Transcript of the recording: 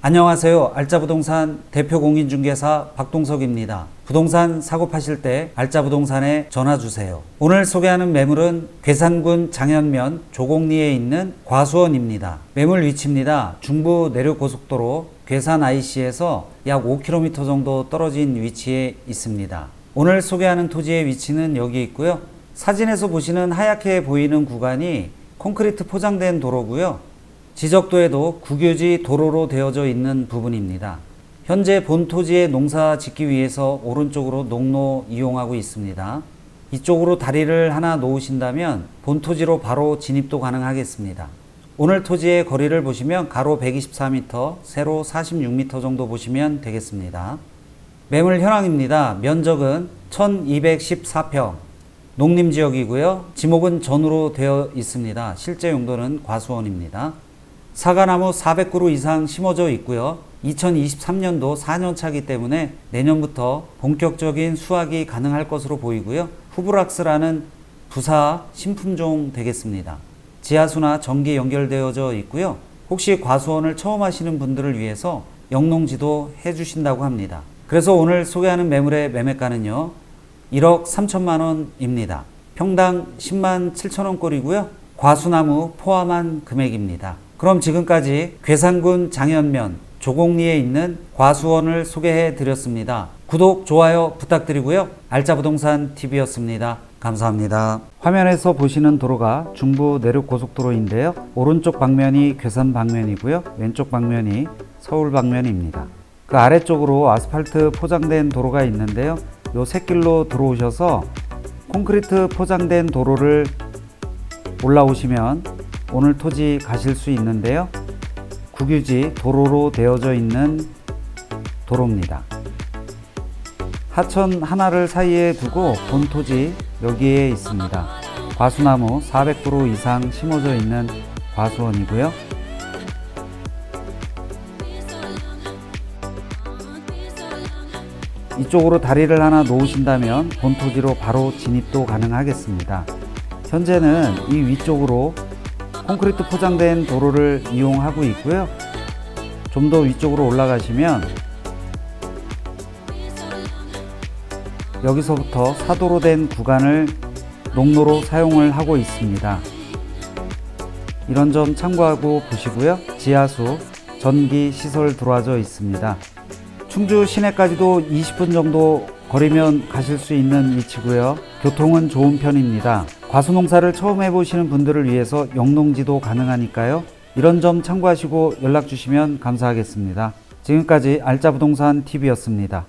안녕하세요. 알짜부동산 대표 공인중개사 박동석입니다. 부동산 사고 파실 때 알짜부동산에 전화 주세요. 오늘 소개하는 매물은 괴산군 장현면 조곡리에 있는 과수원입니다. 매물 위치입니다. 중부 내륙고속도로 괴산 IC에서 약 5km 정도 떨어진 위치에 있습니다. 오늘 소개하는 토지의 위치는 여기 있고요. 사진에서 보시는 하얗게 보이는 구간이 콘크리트 포장된 도로고요. 지적도에도 국유지 도로로 되어져 있는 부분입니다. 현재 본 토지에 농사 짓기 위해서 오른쪽으로 농로 이용하고 있습니다. 이쪽으로 다리를 하나 놓으신다면 본 토지로 바로 진입도 가능하겠습니다. 오늘 토지의 거리를 보시면 가로 124m, 세로 46m 정도 보시면 되겠습니다. 매물 현황입니다. 면적은 1214평, 농림지역이고요. 지목은 전으로 되어 있습니다. 실제 용도는 과수원입니다. 사과나무 400그루 이상 심어져 있고요. 2023년도 4년 차기 때문에 내년부터 본격적인 수확이 가능할 것으로 보이고요. 후브락스라는 부사 신품종 되겠습니다. 지하수나 전기 연결되어져 있고요. 혹시 과수원을 처음 하시는 분들을 위해서 영농지도 해주신다고 합니다. 그래서 오늘 소개하는 매물의 매매가는요. 1억 3천만 원입니다. 평당 10만 7천 원꼴이고요. 과수나무 포함한 금액입니다. 그럼 지금까지 괴산군 장현면 조곡리에 있는 과수원을 소개해 드렸습니다. 구독, 좋아요 부탁드리고요. 알짜부동산 TV였습니다. 감사합니다. 화면에서 보시는 도로가 중부 내륙 고속도로인데요. 오른쪽 방면이 괴산 방면이고요. 왼쪽 방면이 서울 방면입니다. 그 아래쪽으로 아스팔트 포장된 도로가 있는데요. 요 새길로 들어오셔서 콘크리트 포장된 도로를 올라오시면 오늘 토지 가실 수 있는데요. 국유지 도로로 되어져 있는 도로입니다. 하천 하나를 사이에 두고 본 토지 여기에 있습니다. 과수나무 400그루 이상 심어져 있는 과수원이고요. 이쪽으로 다리를 하나 놓으신다면 본 토지로 바로 진입도 가능하겠습니다. 현재는 이 위쪽으로 콘크리트 포장된 도로를 이용하고 있고요. 좀 더 위쪽으로 올라가시면 여기서부터 사도로 된 구간을 농로로 사용을 하고 있습니다. 이런 점 참고하고 보시고요. 지하수, 전기 시설 들어와져 있습니다. 충주 시내까지도 20분 정도 거리면 가실 수 있는 위치고요. 교통은 좋은 편입니다. 과수농사를 처음 해보시는 분들을 위해서 영농지도 가능하니까요. 이런 점 참고하시고 연락 주시면 감사하겠습니다. 지금까지 알짜부동산 TV였습니다.